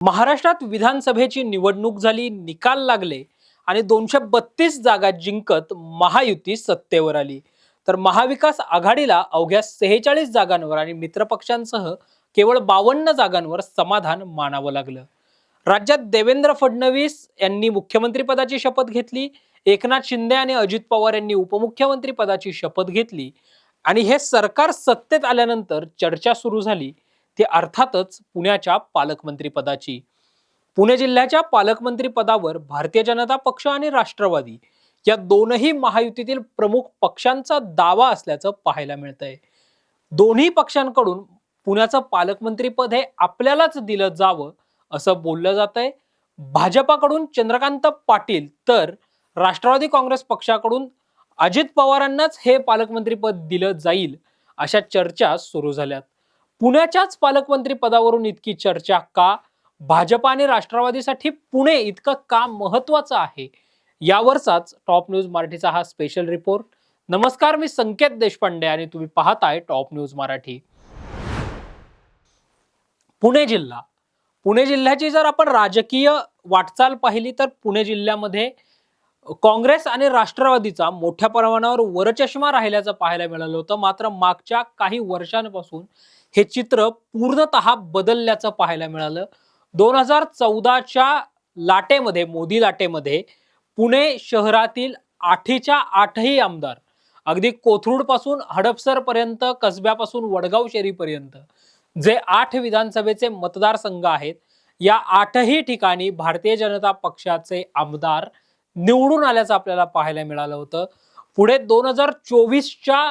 महाराष्ट्रात विधानसभेची निवडणूक झाली निकाल लागले आणि दोनशे बत्तीस जागा जिंकत महायुती सत्तेवर आली. तर महाविकास आघाडीला अवघ्या सेहेचाळीस जागांवर आणि मित्रपक्षांसह केवळ बावन्न जागांवर समाधान मानावं लागलं. राज्यात देवेंद्र फडणवीस यांनी मुख्यमंत्रीपदाची शपथ घेतली एकनाथ शिंदे आणि अजित पवार यांनी उपमुख्यमंत्री पदाची शपथ घेतली आणि हे सरकार सत्तेत आल्यानंतर चर्चा सुरू झाली. ती अर्थातच पुण्याच्या पालकमंत्रीपदाची पुणे जिल्ह्याच्या पालकमंत्रीपदावर भारतीय जनता पक्ष आणि राष्ट्रवादी या दोनही महायुतीतील प्रमुख पक्षांचा दावा असल्याचं पाहायला मिळतंय. दोन्ही पक्षांकडून पुण्याचं पालकमंत्रीपद हे आपल्यालाच दिलं जावं असं बोललं जात आहे भाजपाकडून चंद्रकांत पाटील तर राष्ट्रवादी काँग्रेस पक्षाकडून अजित पवारांनाच हे पालकमंत्रीपद दिलं जाईल अशा चर्चा सुरू झाल्यात. पुण्याच्याच पालकमंत्री पदावरून इतकी चर्चा का? भाजप आणि राष्ट्रवादीसाठी पुणे इतकं का महत्वाचं आहे? यावरचाच टॉप न्यूज मराठीचा हा स्पेशल रिपोर्ट. नमस्कार मी संकेत देशपांडे आणि तुम्ही पाहताय टॉप न्यूज मराठी. पुणे जिल्हा. पुणे जिल्ह्याची जर आपण राजकीय वाटचाल पाहिली तर पुणे जिल्ह्यामध्ये काँग्रेस आणि राष्ट्रवादीचा मोठ्या प्रमाणावर वरचष्मा राहिल्याचं पाहायला मिळालं होतं. मात्र मागच्या काही वर्षांपासून हे चित्र पूर्णतः बदलल्याचं पाहायला मिळालं. दोन हजार चौदाच्या लाटेमध्ये मोदी लाटेमध्ये पुणे शहरातील आठीच्या आठही आमदार अगदी कोथरूडपासून हडपसरपर्यंत कसब्यापासून वडगाव शेरीपर्यंत जे आठ विधानसभेचे मतदारसंघ आहेत या आठही ठिकाणी भारतीय जनता पक्षाचे आमदार निवडून आल्याचं आपल्याला पाहायला मिळालं होतं. पुढे दोन हजार चोवीसच्या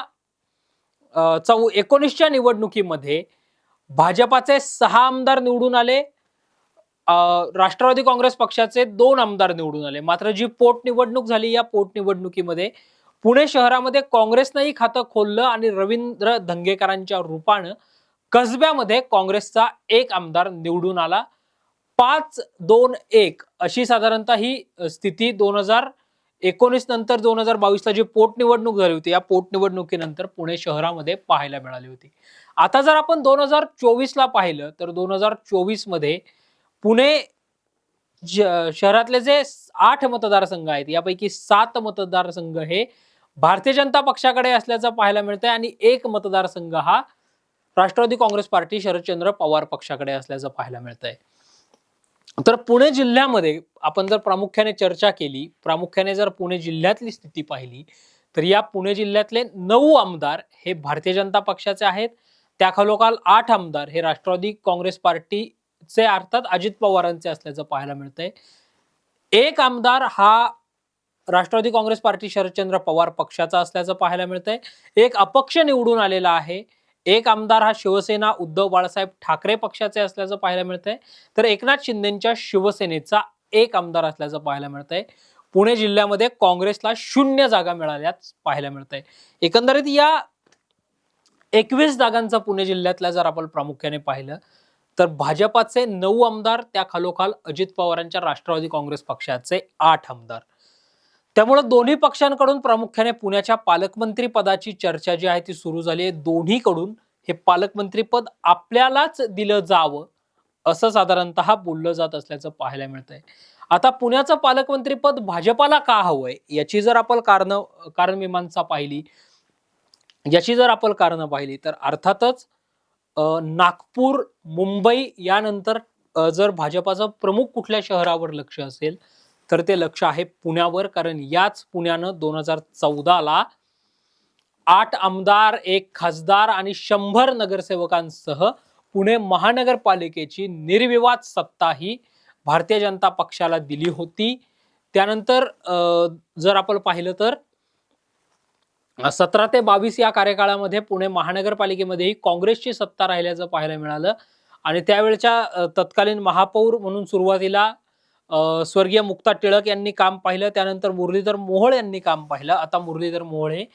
चौ एकोणीसच्या निवडणुकीमध्ये भाजपाचे सहा आमदार निवडून आले. राष्ट्रवादी काँग्रेस पक्षाचे दोन आमदार निवडून आले. मात्र जी पोटनिवडणूक झाली या पोटनिवडणुकीमध्ये पुणे शहरामध्ये काँग्रेसनंही खातं खोललं आणि रवींद्र धंगेकरांच्या रूपानं कसब्यामध्ये काँग्रेसचा एक आमदार निवडून आला. पाच दोन एक अशी साधारणतः ही स्थिती दोन हजार एकोणीस नंतर दोन हजार बावीसला जी पोटनिवडणूक झाली होती या पोटनिवडणुकीनंतर पुणे शहरामध्ये पाहायला मिळाली होती. आता जर आपण दोन हजार चोवीसला पाहिलं तर दोन हजार चोवीसमध्ये पुणे ज- शहरातले जे आठ मतदारसंघ आहेत यापैकी सात मतदारसंघ हे भारतीय जनता पक्षाकडे असल्याचं पाहायला मिळतंय आणि एक मतदारसंघ हा राष्ट्रवादी काँग्रेस पार्टी शरदचंद्र पवार पक्षाकडे असल्याचं पाहायला मिळतंय. तर पुणे जिल्ह्यामध्ये आपण जर प्रामुख्याने चर्चा केली प्रामुख्याने जर पुणे जिल्ह्यातली स्थिती पाहिली तर या पुणे जिल्ह्यातले नऊ आमदार हे भारतीय जनता पक्षाचे आहेत. त्याखालोखाल आठ आमदार हे राष्ट्रवादी काँग्रेस पार्टीचे अर्थात अजित पवारांचे असल्याचं पाहायला मिळतंय. एक आमदार हा राष्ट्रवादी काँग्रेस पार्टी शरदचंद्र पवार पक्षाचा असल्याचं पाहायला मिळतंय. एक अपक्ष निवडून आलेला आहे. एक आमदार हा शिवसेना उद्धव बाळासाहेब ठाकरे पक्षाचे असल्याचं पाहायला मिळतंय. तर एकनाथ शिंदेच्या शिवसेनेचा एक आमदार असल्याचं पाहायला मिळतंय. पुणे जिल्ह्यामध्ये काँग्रेसला शून्य जागा मिळाल्याच पाहायला मिळतंय. एकंदरीत या एकवीस जागांचा पुणे जिल्ह्यातल्या जर आपण प्रामुख्याने पाहिलं तर भाजपाचे नऊ आमदार त्या खालोखाल अजित पवारांच्या राष्ट्रवादी काँग्रेस पक्षाचे आठ आमदार. त्यामुळे दोन्ही पक्षांकडून प्रामुख्याने पुण्याच्या पालकमंत्री पदाची चर्चा जी आहे ती सुरू झाली आहे. दोन्हीकडून हे पालकमंत्री पद आपल्यालाच दिलं जावं असं साधारणतः बोललं जात असल्याचं पाहायला मिळतंय. आता पुण्याचं पालकमंत्री पद भाजपाला का हवंय याची जर आपण कारण कारणमीमांसा पाहिली याची जर आपण कारणं पाहिली तर अर्थातच नागपूर मुंबई यानंतर जर भाजपाचं प्रमुख कुठल्या शहरावर लक्ष असेल तर ते लक्ष आहे पुण्यावर कारण याच पुण्यानं दोन हजार चौदाला आठ आमदार एक खासदार आणि शंभर नगरसेवकांसह पुणे महानगरपालिकेची निर्विवाद सत्ता ही भारतीय जनता पक्षाला दिली होती. त्यानंतर जर आपण पाहिलं तर सतरा ते बावीस या कार्यकाळामध्ये पुणे महानगरपालिकेमध्येही काँग्रेसची सत्ता राहिल्याचं पाहायला मिळालं. आणि त्यावेळच्या तत्कालीन महापौर म्हणून सुरुवातीला स्वर्गीय मुक्ता टिळक यांनी काम पाहिलं त्यानंतर मुरलीधर मोहोळ यांनी काम पाहिलं. आता मुरलीधर मोहोळ हे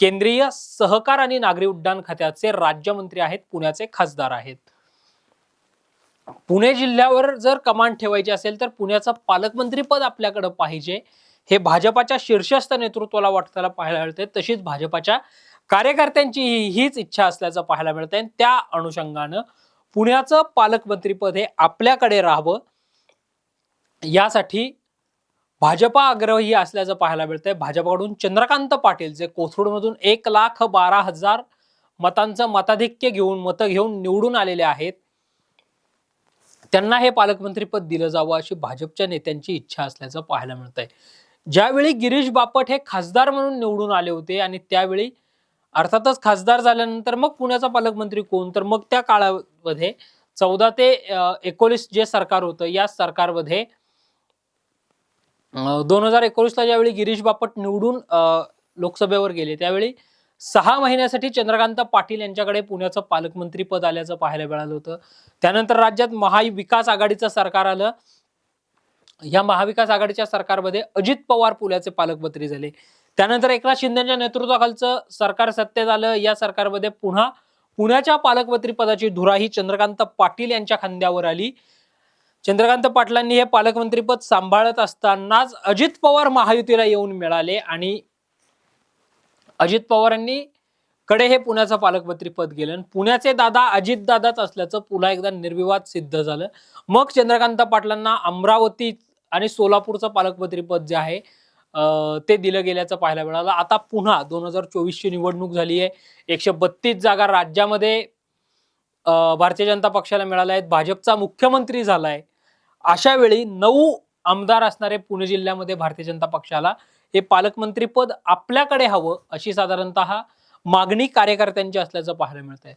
केंद्रीय सहकार आणि नागरी उड्डाण खात्याचे राज्यमंत्री आहेत पुण्याचे खासदार आहेत. पुणे जिल्ह्यावर जर कमांड ठेवायची असेल तर पुण्याचं पालकमंत्री पद आपल्याकडे पाहिजे. हे भाजपाच्या शीर्षस्थ नेतृत्वाला वाटताना पाहायला मिळते तशीच भाजपाच्या कार्यकर्त्यांची ही- हीच इच्छा असल्याचं पाहायला मिळतंय. आणि त्या अनुषंगानं पुण्याचं पालकमंत्रीपद हे आपल्याकडे राहावं. यासाठी भाजपा आग्रही असल्याचं पाहायला मिळतंय. भाजपाकडून चंद्रकांत पाटील जे कोथरूडमधून एक लाख बारा हजार मतांचं मताधिक्य घेऊन मतं घेऊन निवडून आलेले आहेत. त्यांना हे पालकमंत्रीपद दिलं जावं अशी भाजपच्या नेत्यांची इच्छा असल्याचं पाहायला मिळत आहे ज्यावेळी गिरीश बापट हे खासदार म्हणून निवडून आले होते आणि त्यावेळी अर्थातच खासदार झाल्यानंतर मग पुण्याचा पालकमंत्री कोण? तर मग त्या काळामध्ये चौदा ते एकोणीस जे सरकार होतं या सरकारमध्ये दोन हजार एकोणीसला ज्यावेळी गिरीश बापट निवडून लोकसभेवर गेले त्यावेळी सहा महिन्यासाठी चंद्रकांत पाटील यांच्याकडे पुण्याचं पालकमंत्री पद आल्याचं पाहायला मिळालं होतं. त्यानंतर राज्यात महाविकास आघाडीचं सरकार आलं. या महाविकास आघाडीच्या सरकारमध्ये अजित पवार पुण्याचे पालकमंत्री झाले. त्यानंतर एकनाथ शिंदेच्या नेतृत्वाखालचं सरकार सत्तेत आलं. या सरकारमध्ये पुन्हा पुण्याच्या पालकमंत्री पदाची धुरा ही चंद्रकांत पाटील यांच्या खांद्यावर आली. चंद्रकांत पाटलांनी हे पालकमंत्रीपद सांभाळत असतानाच अजित पवार महायुतीला येऊन मिळाले आणि अजित पवारांनी कडे हे पुण्याचं पालकमंत्रीपद गेलं आणि पुण्याचे दादा अजित दादाच असल्याचं पुन्हा एकदा निर्विवाद सिद्ध झालं. मग चंद्रकांत पाटलांना अमरावती आणि सोलापूरचं पालकमंत्रीपद जे आहे ते दिलं गेल्याचं पाहायला मिळालं. आता पुन्हा दोन हजार चोवीसची निवडणूक झाली आहे. एकशे बत्तीस जागा राज्यामध्ये भारतीय जनता पक्षाला मिळाल्या आहेत भाजपचा मुख्यमंत्री झालाय. अशा वेळी नऊ आमदार असणारे पुणे जिल्ह्यामध्ये भारतीय जनता पक्षाला हे पालकमंत्री पद आपल्याकडे हवं अशी साधारणतः मागणी कार्यकर्त्यांची असल्याचं पाहायला मिळत आहे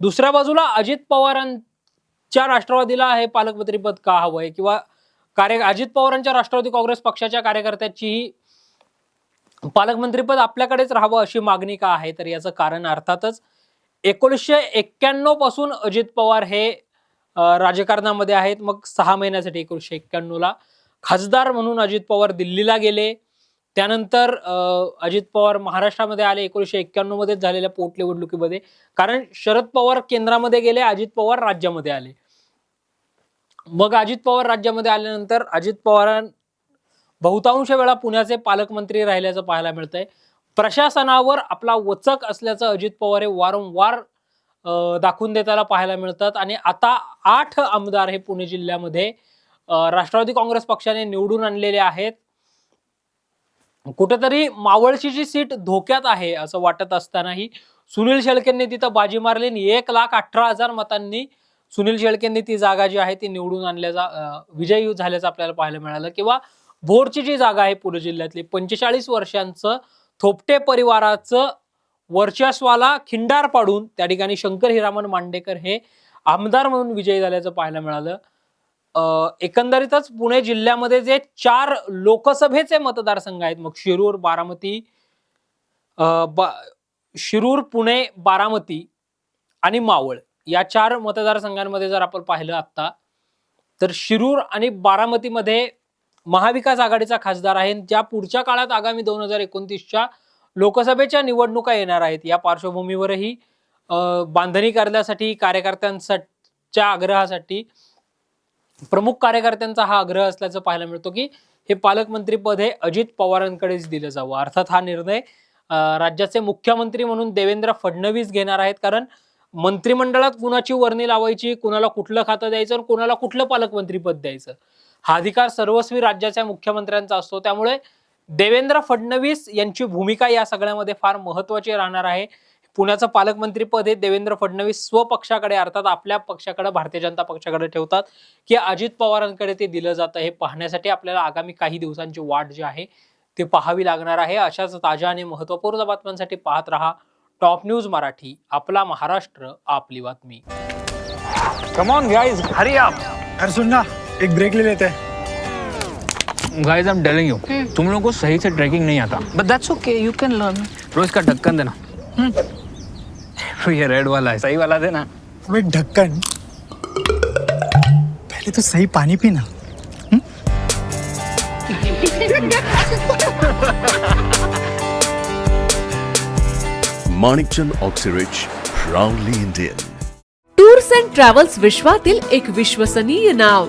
दुसऱ्या बाजूला अजित पवारांच्या राष्ट्रवादीला हे पालकमंत्रीपद का हवं आहे किंवा कार्य अजित पवारांच्या राष्ट्रवादी काँग्रेस पक्षाच्या कार्यकर्त्याचीही पालकमंत्रीपद आपल्याकडेच राहावं अशी मागणी का आहे? तर याचं कारण अर्थातच एकोणीसशे एक्क्याण्णवपासून अजित पवार हे राजकारणामध्ये आहेत. मग सहा महिन्यासाठी एकोणीसशे एक्क्याण्णवला खासदार म्हणून अजित पवार दिल्लीला गेले. त्यानंतर अं, अजित पवार महाराष्ट्रामध्ये आले. एकोणीसशे एक्क्याण्णव मध्येच झालेल्या पोटनिवडणुकीमध्ये कारण शरद पवार केंद्रामध्ये गेले अजित पवार राज्यामध्ये आले. मग अजित पवार राज्यामध्ये आल्यानंतर अजित पवारां बहुतांश वेळा पुण्याचे पालकमंत्री राहिल्याचं पाहायला मिळतंय. प्रशासनावर आपला वचक असल्याचं अजित पवार हे वारंवार दाखवून देताना पाहायला मिळतात. आणि आता आठ आमदार हे पुणे जिल्ह्यामध्ये राष्ट्रवादी काँग्रेस पक्षाने निवडून आणलेले आहेत. कुठेतरी मावळशीची सीट धोक्यात आहे असं वाटत असतानाही सुनील शेळकेंनी तिथं बाजी मारली आणि एक लाख अठरा हजार मतांनी सुनील शेळकेंनी ती जागा जी आहे ती निवडून आणल्याचा विजयी झाल्याचं आपल्याला पाहायला मिळालं. किंवा भोरची जी जागा आहे पुणे जिल्ह्यातली पंचेचाळीस वर्षांचं थोपटे परिवाराचं वर्चस्वाला खिंडार पाडून त्या ठिकाणी शंकर हिरामन मांडेकर हे आमदार म्हणून विजयी झाल्याचं पाहायला मिळालं. एकंदरीतच पुणे जिल्ह्यामध्ये जे चार लोकसभेचे मतदारसंघ आहेत मग शिरूर बारामती बा- शिरूर पुणे बारामती आणि मावळ या चार मतदारसंघांमध्ये जर आपण पाहिलं आत्ता तर शिरूर आणि बारामतीमध्ये महाविकास आघाडीचा खासदार आहे ज्या पुढच्या काळात आगामी दोन हजार एकोणतीसच्या लोकसभेच्या निवडणुका येणार आहेत या पार्श्वभूमीवरही बांधणी करण्यासाठी कार्यकर्त्यांच्या आग्रहासाठी प्रमुख कार्यकर्त्यांचा हा आग्रह असल्याचं पाहायला मिळतो की हे पालकमंत्रीपद हे अजित पवारांकडेच दिलं जावं. अर्थात हा निर्णय राज्याचे मुख्यमंत्री म्हणून देवेंद्र फडणवीस घेणार आहेत कारण मंत्रिमंडळात कुणाची वर्णी लावायची कुणाला कुठलं खातं द्यायचं आणि कुणाला कुठलं पालकमंत्रीपद द्यायचं? हा अधिकार सर्वस्वी राज्याच्या मुख्यमंत्र्यांचा असतो. त्यामुळे देवेंद्र फडणवीस यांची भूमिका या सगळ्यामध्ये फार महत्वाची राहणार आहे. पुण्याचं पालकमंत्री पद हे देवेंद्र फडणवीस स्वपक्षाकडे अर्थात आपल्या पक्षाकडे भारतीय जनता पक्षाकडे ठेवतात की अजित पवारांकडे ते दिलं जातं. हे पाहण्यासाठी आपल्याला आगामी काही दिवसांची वाट जी आहे ते पाहावी लागणार आहे. अशाच ताज्या आणि महत्त्वपूर्ण बातम्यांसाठी पाहत रहा टॉप न्यूज मराठी आपला महाराष्ट्र आपली बातमी. कम ऑन गाइस हरी आप एक ब्रेक ले लेते हैं। Guys I am telling you तुम लोगों को सही से ट्रैकिंग नहीं आता। But that's okay, you can learn. रोज का ढक्कन देना। तो ये रेड वाला है। सही वाला देना। अबे ढक्कन। पहले तो सही पानी पीना। Manikchand Oxyrich, proudly Indian. Tours and travels विश्वातील एक विश्वसनीय नाव